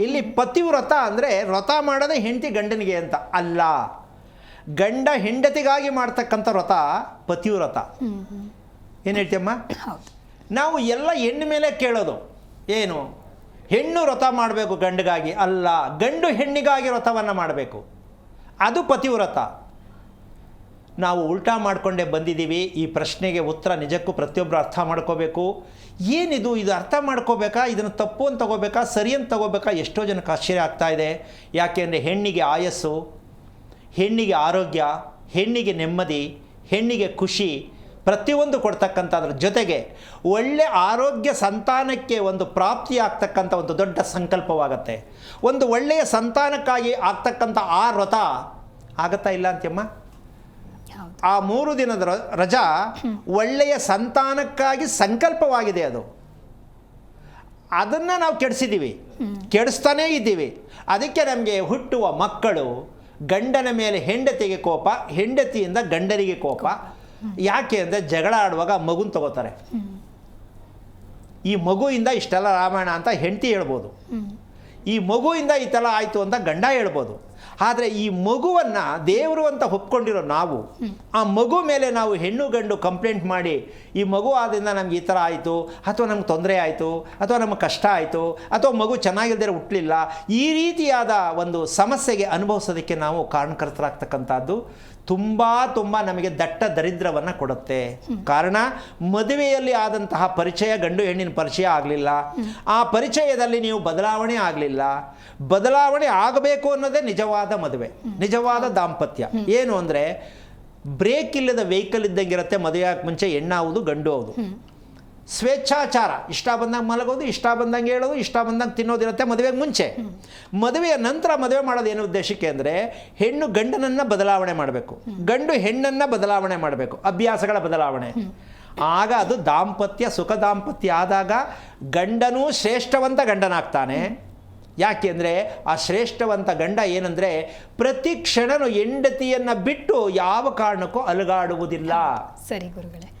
ಇಲ್ಲಿ ಪತಿವ್ರತ ಅಂದರೆ ವ್ರತ ಮಾಡೋದೇ ಹೆಂಡತಿ ಗಂಡನಿಗೆ ಅಂತ ಅಲ್ಲ. ಗಂಡ ಹೆಂಡತಿಗಾಗಿ ಮಾಡ್ತಕ್ಕಂಥ ವ್ರತ ಪತಿವ್ರತ. ಏನು ಹೇಳ್ತೀಯಮ್ಮ? ನಾವು ಎಲ್ಲ ಹೆಣ್ಣು ಮೇಲೆ ಕೇಳೋದು. ಏನು? ಹೆಣ್ಣು ವ್ರತ ಮಾಡಬೇಕು ಗಂಡಿಗಾಗಿ ಅಲ್ಲ. ಗಂಡು ಹೆಣ್ಣಿಗಾಗಿ ವ್ರತವನ್ನು ಮಾಡಬೇಕು. ಅದು ಪತಿವ್ರತ. ನಾವು ಉಲ್ಟಾ ಮಾಡಿಕೊಂಡೇ ಬಂದಿದ್ದೀವಿ. ಈ ಪ್ರಶ್ನೆಗೆ ಉತ್ತರ ನಿಜಕ್ಕೂ ಪ್ರತಿಯೊಬ್ಬರು ಅರ್ಥ ಮಾಡ್ಕೋಬೇಕು. ಏನಿದು? ಇದು ಅರ್ಥ ಮಾಡ್ಕೋಬೇಕಾ? ಇದನ್ನು ತಪ್ಪು ಅಂತ ತಗೋಬೇಕಾ? ಸರಿ ಅಂತ ತಗೋಬೇಕಾ? ಎಷ್ಟೋ ಜನಕ್ಕೆ ಆಶ್ಚರ್ಯ ಆಗ್ತಾ ಇದೆ. ಯಾಕೆಂದರೆ ಹೆಣ್ಣಿಗೆ ಆಯಸ್ಸು, ಹೆಣ್ಣಿಗೆ ಆರೋಗ್ಯ, ಹೆಣ್ಣಿಗೆ ನೆಮ್ಮದಿ, ಹೆಣ್ಣಿಗೆ ಖುಷಿ, ಪ್ರತಿಯೊಂದು ಕೊಡ್ತಕ್ಕಂಥದ್ರ ಜೊತೆಗೆ ಒಳ್ಳೆ ಆರೋಗ್ಯ ಸಂತಾನಕ್ಕೆ ಒಂದು ಪ್ರಾಪ್ತಿ ಆಗ್ತಕ್ಕಂಥ ಒಂದು ದೊಡ್ಡ ಸಂಕಲ್ಪವಾಗತ್ತೆ. ಒಂದು ಒಳ್ಳೆಯ ಸಂತಾನಕ್ಕಾಗಿ ಆಗ್ತಕ್ಕಂಥ ಆ ವ್ರತ ಆಗತ್ತಾ ಇಲ್ಲ ಅಂತ್ಯಮ್ಮ? ಹೌದು ಆ ಮೂರು ದಿನದ ರಜಾ ಒಳ್ಳೆಯ ಸಂತಾನಕ್ಕಾಗಿ ಸಂಕಲ್ಪವಾಗಿದೆ ಅದು. ಅದನ್ನು ನಾವು ಕೆಡಿಸಿದ್ದೀವಿ ಕೆಡಿಸ್ತಾನೇ ಇದ್ದೀವಿ. ಅದಕ್ಕೆ ನಮಗೆ ಹುಟ್ಟುವ ಮಕ್ಕಳು ಗಂಡನ ಮೇಲೆ ಹೆಂಡತಿಗೆ ಕೋಪ ಹೆಂಡತಿಯಿಂದ ಗಂಡನಿಗೆ ಕೋಪ. ಯಾಕೆ ಅಂದರೆ ಜಗಳ ಆಡುವಾಗ ಮಗುನ ತಗೋತಾರೆ. ಈ ಮಗುವಿಂದ ಇಷ್ಟೆಲ್ಲ ರಾಮಾಯಣ ಅಂತ ಹೆಂಡತಿ ಹೇಳ್ಬೋದು. ಈ ಮಗುವಿಂದ ಈ ಥರ ಆಯಿತು ಅಂತ ಗಂಡ ಹೇಳ್ಬೋದು. ಆದರೆ ಈ ಮಗುವನ್ನು ದೇವರು ಅಂತ ಒಪ್ಕೊಂಡಿರೋ ನಾವು, ಆ ಮಗು ಮೇಲೆ ನಾವು ಹೆಣ್ಣು ಗಂಡು ಕಂಪ್ಲೇಂಟ್ ಮಾಡಿ, ಈ ಮಗು ಆದ್ದರಿಂದ ನಮ್ಗೆ ಈ ಥರ ಆಯಿತು, ಅಥವಾ ನಮ್ಗೆ ತೊಂದರೆ ಆಯಿತು, ಅಥವಾ ನಮಗೆ ಕಷ್ಟ ಆಯಿತು, ಅಥವಾ ಮಗು ಚೆನ್ನಾಗಿಲ್ಲದೆ ಹುಟ್ಟಲಿಲ್ಲ ಈ ರೀತಿಯಾದ ಒಂದು ಸಮಸ್ಯೆಗೆ ಅನುಭವಿಸೋದಕ್ಕೆ ನಾವು ಕಾರಣಕರ್ತರಾಗ್ತಕ್ಕಂಥದ್ದು ತುಂಬ ತುಂಬ ನಮಗೆ ದಟ್ಟ ದರಿದ್ರವನ್ನು ಕೊಡುತ್ತೆ. ಕಾರಣ, ಮದುವೆಯಲ್ಲಿ ಆದಂತಹ ಪರಿಚಯ, ಗಂಡು ಹೆಣ್ಣಿನ ಪರಿಚಯ ಆಗಲಿಲ್ಲ. ಆ ಪರಿಚಯದಲ್ಲಿ ನೀವು ಬದಲಾವಣೆ ಆಗಲಿಲ್ಲ. ಬದಲಾವಣೆ ಆಗಬೇಕು ಅನ್ನೋದೇ ನಿಜವಾದ ಮದುವೆ ನಿಜವಾದ ದಾಂಪತ್ಯ. ಏನು ಅಂದರೆ ಬ್ರೇಕ್ ಇಲ್ಲದ ವೆಹಿಕಲ್ ಇದ್ದಂಗಿರುತ್ತೆ ಮದುವೆ ಆಗಕ್ಕೆ ಮುಂಚೆ ಹೆಣ್ಣಾವುದು ಗಂಡು ಹೌದು ಸ್ವೇಚ್ಛಾಚಾರ ಇಷ್ಟ ಬಂದಂಗೆ ಮಲಗೋದು ಇಷ್ಟ ಬಂದಂಗೆ ಹೇಳೋದು ಇಷ್ಟ ಬಂದಂಗೆ ತಿನ್ನೋದಿರುತ್ತೆ ಮದುವೆಗೆ ಮುಂಚೆ. ಮದುವೆಯ ನಂತರ ಮದುವೆ ಮಾಡೋದು ಏನು ಉದ್ದೇಶಕ್ಕೆ ಅಂದರೆ ಹೆಣ್ಣು ಗಂಡನನ್ನು ಬದಲಾವಣೆ ಮಾಡಬೇಕು. ಗಂಡು ಹೆಣ್ಣನ್ನು ಬದಲಾವಣೆ ಮಾಡಬೇಕು ಅಭ್ಯಾಸಗಳ ಬದಲಾವಣೆ. ಆಗ ಅದು ದಾಂಪತ್ಯ ಸುಖ ದಾಂಪತ್ಯ ಆದಾಗ ಗಂಡನೂ ಶ್ರೇಷ್ಠವಂತ ಗಂಡನಾಗ್ತಾನೆ. ಯಾಕೆಂದರೆ ಆ ಶ್ರೇಷ್ಠವಂತ ಗಂಡ ಏನಂದರೆ ಪ್ರತಿ ಕ್ಷಣನೂ ಹೆಂಡತಿಯನ್ನು ಬಿಟ್ಟು ಯಾವ ಕಾರಣಕ್ಕೂ ಅಲುಗಾಡುವುದಿಲ್ಲ. ಸರಿ ಗುರುಗಳೇ.